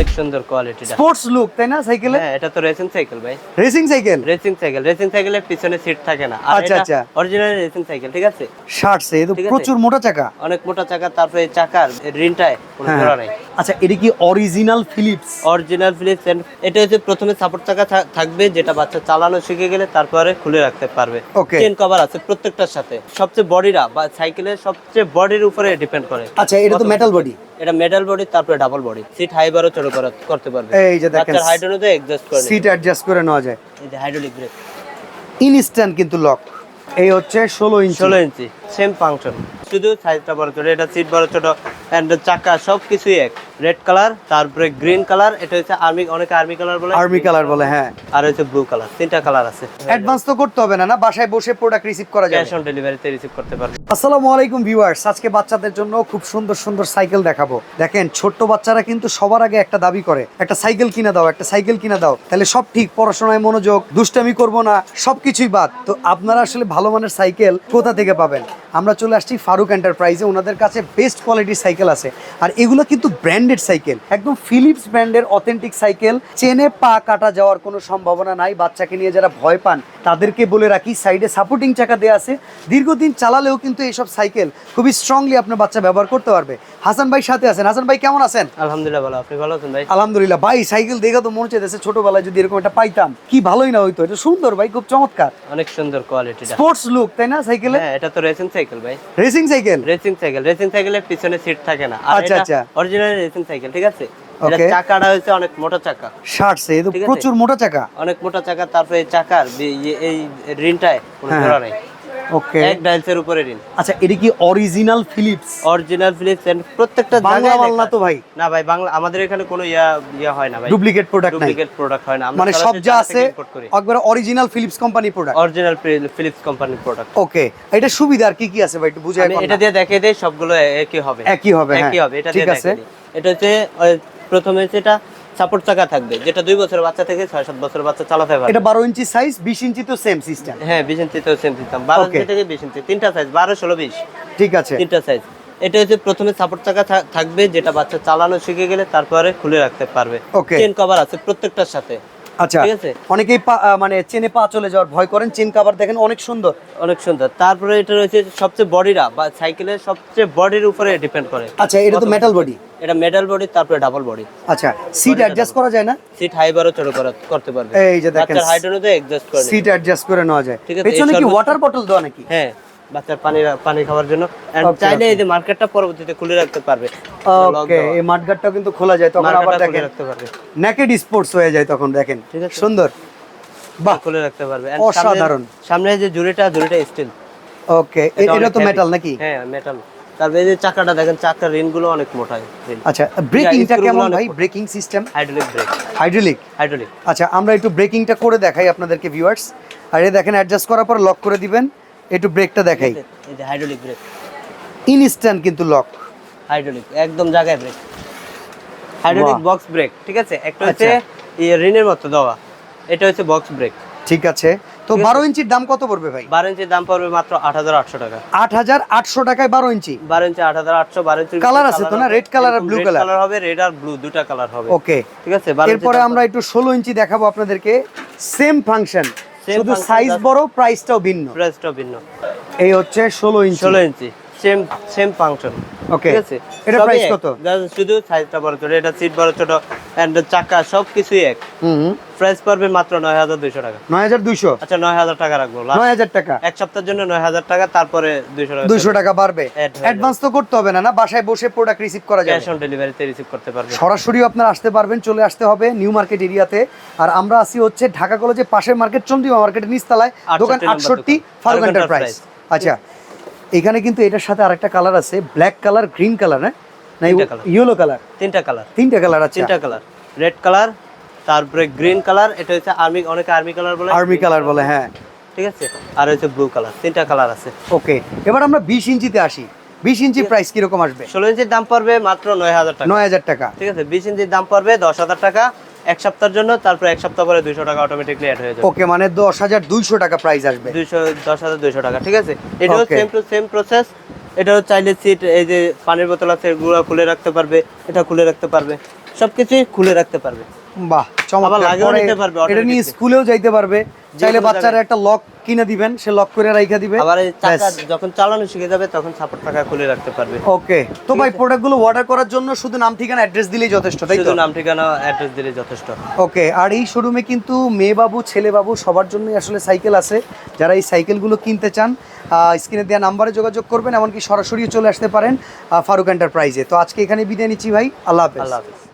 অনেক সুন্দর কোয়ালিটিটা স্পোর্টস লুক তাই না সাইকেলে হ্যাঁ এটা তো রেসিং সাইকেল ভাই। Racing cycle racing cycle racing সাইকেলের পিছনে সিট থাকে না। আচ্ছা, আচ্ছা। অরিজিনাল রেসিং সাইকেল ঠিক আছে? শার্টসে এ তো প্রচুর মোটা চাকা। অনেক মোটা চাকা তারপরে চাকার রিনটায় কোনো হ্যাঁ নাই। আচ্ছা এটা কি অরিজিনাল ফিলিপস অরিজিনাল ফিলিপস এটা হচ্ছে প্রথমে সাপোর্ট চাকা থাকবে যেটা বাচ্চা চালানো শিখে গেলে তারপরে খুলে রাখতে পারবে। চেন কভার আছে প্রত্যেকটার সাথে। সবচেয়ে বডিরা বা সাইকেলের সবচেয়ে বডির উপরে ডিপেন্ড করে। আচ্ছা এটা তো মেটাল বডি এটা মেটাল বডি তারপরে ডাবল বডি সিট হাইবারও চালু ছোট করা- করতে পারবে। এই যে দেখেন বাচ্চার হাইট অনুযায়ী অ্যাডজাস্ট করে সিট অ্যাডজাস্ট করে নেওয়া যায়। এই যে হাইড্রোলিক ব্রেক ইনস্ট্যান্ট কিন্তু লক এই হচ্ছে ষোলো ইঞ্চি ষোলো ইঞ্চি। সেম ফাংশন শুধু সাইজটা বড় ছোট এটা সিট বড় ছোট। এন্ড চাকা সব কিছুই এক। রেড কালার তারপরে গ্রিন কালার এটা হচ্ছে আর্মি অনেকে আর্মি কালার বলে। আর্মি কালার বলে হ্যাঁ। আর হচ্ছে ব্লু কালার তিনটা কালার আছে। অ্যাডভান্স তো করতে হবে না না বাসায় বসে প্রোডাক্ট রিসিভ করা যাবে। ক্যাশ অন ডেলিভারিতে রিসিভ করতে পারবে। আসসালামু আলাইকুম ভিউয়ার্স আজকে বাচ্চাদের জন্য খুব সুন্দর সুন্দর সাইকেল দেখাবো। দেখেন ছোট্ট বাচ্চারা কিন্তু সবার আগে একটা দাবি করে একটা সাইকেল কিনে দাও একটা সাইকেল কিনে দাও। তাহলে সব ঠিক পড়াশোনায় মনোযোগ দুষ্টামি করব না সবকিছুই বাদ। তো আপনারা আসলে ভালো মানের সাইকেল কোথা থেকে পাবেন? আমরা চলে আসছি ফারুক এন্টারপ্রাইজে ওনাদের কাছে বেস্ট কোয়ালিটির সাইকেল আছে। আর এগুলো কিন্তু ব্র্যান্ডেড সাইকেল। একদম ফিলিপস ব্র্যান্ডের অথেন্টিক সাইকেল। চেনে পা কাটা যাওয়ার কোনো সম্ভাবনা নাই। বাচ্চাকে নিয়ে যারা ভয় পান তাদেরকে বলে রাখি সাইডে সাপোর্টিং চাকা দেওয়া আছে। দীর্ঘদিন চালালেও কিন্তু এইসব সাইকেল খুবই স্ট্রংলি আপনার বাচ্চা ব্যবহার করতে পারবে। হাসান ভাই সাথে আছেন। হাসান ভাই কেমন আছেন? আলহামদুলিল্লাহ ভালো। আপনি ভালো আছেন ভাই? আলহামদুলিল্লাহ। ভাই সাইকেল দেখে তো মনে চাইতেছে ছোটবেলায় যদি এরকম একটা পাইতাম কি ভালোই না হইতো। এটা সুন্দর ভাই খুব চমৎকার। অনেক সুন্দর কোয়ালিটি স্পোর্টস লুক তাই না সাইকেলে? হ্যাঁ এটা তো রেসিং সাইকেল ভাই। Racing cycle racing cycle racing সাইকেলের পিছনে সিট থাকে না। আচ্ছা, আচ্ছা। অরিজিনাল রেসিং সাইকেল ঠিক আছে? এটা চাকাটা হচ্ছে অনেক মোটা চাকা। শার্টসে এ তো ঠিক আছে। প্রচুর মোটা চাকা। অনেক মোটা চাকা তারপরে চাকার এই রিনটায় কোনো ধরা জোড়া নাই। ওকে এক ডাইলসের উপরে রিন আচ্ছা এটা কি original Philips original Philips and প্রত্যেকটা বাংলা মাল না তো ভাই। না ভাই বাংলা আমাদের এখানে কোনো ইয়া ইয়া হয় না ভাই। ডুপ্লিকেট প্রোডাক্ট নাই। ডুপ্লিকেট প্রোডাক্ট হয় না। মানে সব যা আছে একবারে original Philips company product original Philips কোম্পানির প্রোডাক্ট ওকে এটা সুবিধা আর কি কি আছে ভাই? একটু বুঝাই এটা দিয়ে দেখিয়ে দেই সবগুলো একই হবে। একই হবে হ্যাঁ। একই হবে এটা ঠিক আছে। এটা হচ্ছে প্রথমে হচ্ছে এটা সাপোর্ট চাকা থাকবে যেটা দুই বছর বাচ্চা থেকে ছয় সাত বছর বাচ্চা চালাতে পারবে। এটা বারো ইঞ্চি সাইজ বিশ ইঞ্চি তো সেম সিস্টেম হ্যাঁ বিশ ইঞ্চি তো সেম সিস্টেম বারো ইঞ্চি থেকে বিশ ইঞ্চি তিনটা সাইজ বারো ষোলো বিশ। ঠিক আছে। তিনটা সাইজ এটা হচ্ছে প্রথমে সাপোর্ট চাকা থাকবে যেটা বাচ্চা চালানো শিখে গেলে তারপরে খুলে রাখতে পারবে। চেন কভার আছে প্রত্যেকটার সাথে। আচ্ছা ঠিক আছে। অনেকেই মানে চেনে পা চলে যাওয়ার ভয় করেন চেন কাভার দেখেন অনেক সুন্দর। অনেক সুন্দর। তারপরে এটা রয়েছে সবচেয়ে বডিরা বা সাইকেলের সবচেয়ে বডির উপরে ডিপেন্ড করে। আচ্ছা এটা তো মেটাল বডি? এটা মেটাল বডি তারপরে ডাবল বডি আচ্ছা সিট অ্যাডজাস্ট করা যায় না? সিট হাই বারও ছোট করা করতে পারবে। এই যে দেখেন হাইট অনুযায়ী অ্যাডজাস্ট করে সিট অ্যাডজাস্ট করে নেওয়া যায়। ঠিক আছে, পেছনে কি ওয়াটার বটল দেওয়া নাকি? হ্যাঁ। বাচ্চার পানি পানি খাওয়ার জন্য। চাইলে এই যে মার্কেটটা পরবর্তীতে খুলে রাখতে পারবে। ওকে এই কিন্তু খোলা যায় তখন আবার দেখেন রাখতে পারবে। নেকেড স্পোর্টস হয়ে যায় তখন দেখেন। ঠিক আছে। সুন্দর। বাহ খুলে রাখতে পারবে। অসাধারণ। সামনে যে জুড়িটা জুড়িটা স্টিল ওকে এটা তো মেটাল নাকি? হ্যাঁ মেটাল তারপরে এই যে চাকাটা দেখেন চাকার রিনগুলো অনেক মোটা আচ্ছা ব্রেকিংটা কেমন ভাই? Braking system hydraulic brake hydraulic hydraulic আচ্ছা আমরা একটু ব্রেকিংটা করে দেখাই আপনাদেরকে ভিউয়ার্স আর এই দেখেন অ্যাডজাস্ট করার পর লক করে দিবেন। একটু ব্রেকটা দেখাই। এই যে হাইড্রোলিক ব্রেক ইনস্ট্যান্ট কিন্তু লক হাইড্রোলিক একদম জায়গায় ব্রেক হাইড্রোলিক বক্স ব্রেক ঠিক আছে? একটা হচ্ছে আচ্ছা। রিনের মতো দেওয়া। এটা হচ্ছে বক্স ব্রেক ঠিক আছে। তো। বারো ইঞ্চির দাম কত পড়বে ভাই? বারো ইঞ্চির দাম পড়বে মাত্র আট হাজার আটশো টাকা। আট হাজার আটশো টাকায় বারো ইঞ্চি? বারো ইঞ্চি আট হাজার আটশো বারো ইঞ্চি কালার আছে তো না? রেড কালার আর blue colour? কালার হবে রেড আর ব্লু দুটা কালার হবে। ওকে ঠিক আছে? এরপরে আমরা একটু ষোলো ইঞ্চি দেখাবো আপনাদেরকে। সেম ফাংশন শুধু সাইজ বড় প্রাইসটাও ভিন্ন। প্রাইসটাও ভিন্ন। এই হচ্ছে ষোলো ইঞ্চি। ষোলো ইঞ্চি। সেম সেম ফাংশন ওকে ঠিক আছে? এটা প্রাইস কত? শুধু সাইজটা বড় ছোট এটা সিট বড় ছোট এন্ড চাকা এক। হুম প্রাইস পড়বে মাত্র নয় হাজার দুইশো টাকা। নয় হাজার দুইশো? আচ্ছা নয় হাজার টাকা রাখব last নয় হাজার টাকা। এক সপ্তাহের জন্য নয় হাজার টাকা তারপরে দুইশো টাকা। দুইশো টাকা বাড়বে। অ্যাডভান্স তো করতে হবে না না? বাসায় বসে প্রোডাক্ট রিসিভ করা যাবে। ক্যাশ অন ডেলিভারিতে রিসিভ করতে পারবে। সরাসরিও আপনারা আসতে পারবেন চলে আসতে হবে নিউ মার্কেট এরিয়াতে আর আমরা আসি হচ্ছে ঢাকা কলেজের পাশের মার্কেট চন্দ্রিমা মার্কেটের নিচতলায় 68 দোকান নম্বর আটষট্টি দোকান। ফারুক ফারুক এন্টারপ্রাইজ আচ্ছা। এখানে কিন্তু এটার সাথে আরেকটা কালার আছে ব্ল্যাক কালার গ্রিন কালার না না ইয়েলো কালার তিনটা কালার তিনটা কালার আছে তিনটা কালার রেড কালার তারপরে গ্রিন কালার এটা হচ্ছে আর্মি অনেকে আর্মি কালার বলে। আর্মি কালার বলে হ্যাঁ। ঠিক আছে? আর হচ্ছে ব্লু কালার তিনটা কালার আছে। ওকে এবার আমরা বিশ ইঞ্চিতে আসি। বিশ ইঞ্চি প্রাইস কীরকম আসবে? ষোলো ইঞ্চির দাম পড়বে মাত্র নয় হাজার টাকা। নয় হাজার টাকা। ঠিক আছে? বিশ ইঞ্চির দাম পড়বে দশ হাজার টাকা। এক সপ্তাহের জন্য তারপর এক সপ্তাহ পরে দুইশো টাকা অটোমেটিকলি অ্যাড হয়ে যাবে। ওকে মানে দশ হাজার দুইশো টাকা প্রাইস আসবে। দুইশো দশ হাজার দুইশো টাকা ঠিক আছে? এটাও সেম টু সেম প্রসেস এটাও চাইলে সিট এই যে পানির বোতল আছে এগুলো খুলে রাখতে পারবে এটা খুলে রাখতে পারবে সবকিছুই খুলে রাখতে পারবে। বাহ চমৎকার। এটা নিয়ে স্কুলেও যাইতে পারবে। চাইলে বাচ্চারা একটা লক কিনে দিবেন সে লক করে রাইখা দিবে। আবার চাকা। যখন চালানো শিখে যাবে তখন সাপোর্ট টাকা খুলে রাখতে পারবে। ওকে। তো ভাই প্রোডাক্টগুলো অর্ডার করার জন্য শুধু নাম ঠিকানা অ্যাড্রেস দিলেই যথেষ্ট তাই তো? শুধু নাম ঠিকানা অ্যাড্রেস দিলে যথেষ্ট। ওকে। আর এই শোরুমে কিন্তু মেয়ে বাবু ছেলে বাবু সবার জন্যই আসলে সাইকেল আছে। যারা এই সাইকেলগুলো কিনতে চান স্ক্রিনে দেওয়া নাম্বারে যোগাযোগ করবেন এমনকি সরাসরি চলে আসতে পারেন ফারুক এন্টারপ্রাইজে তো আজকে এখানে বিদায় নিচ্ছি ভাই। আল্লাহ হাফেজ। আল্লাহ হাফিজ।